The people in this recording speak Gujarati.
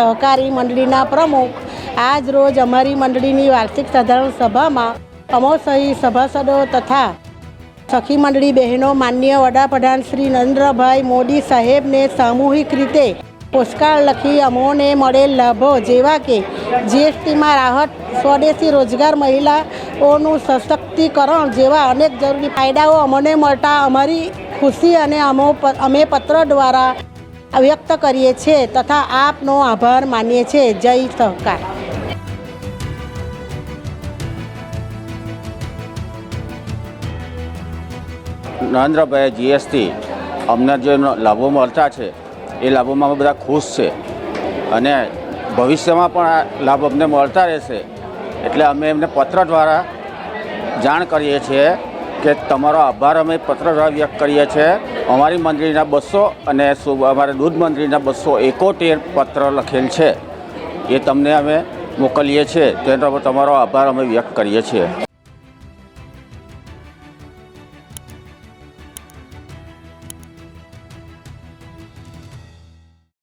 સહકારી મંડળીના પ્રમુખ આજ રોજ અમારી મંડળીની વાર્ષિક સાધારણ સભામાં અમોસહી સભાસદો તથા સખી મંડળી બહેનો, માન્ય વડાપ્રધાન શ્રી નરેન્દ્રભાઈ મોદી સાહેબને સામૂહિક રીતે પોસ્ટકાર્ડ લખી અમોને મળેલ લાભો જેવા કે જીએસટીમાં રાહત, સ્વદેશી રોજગાર મહિલાઓનું સશક્તિકરણ જેવા અનેક જરૂરી ફાયદાઓ અમને મળતા અમારી ખુશી અને અમો અમે પત્ર દ્વારા વ્યક્ત કરીએ છીએ તથા આપનો આભાર માનીએ છીએ. જય સહકાર. નરેન્દ્રભાઈ જીએસટી અમને જે લાભો મળતા છે, એ લાભોમાં બધા ખુશ છે. અને ભવિષ્યમાં પણ આ લાભ અમને મળતા રહેશે. એટલે અમે એમને પત્ર દ્વારા જાણ કરીએ છીએ. કે તમારો આભાર અમે પત્ર વ્યક્ત કરીએ છીએ. અમારી મંડળીના બસો અને અમારે દૂધ મંડળીના બસો એકોતેર પત્ર લખેલ છે. એ તમને અમે મોકલીએ છીએ. તેનો તમારો આભાર અમે વ્યક્ત કરીએ છીએ.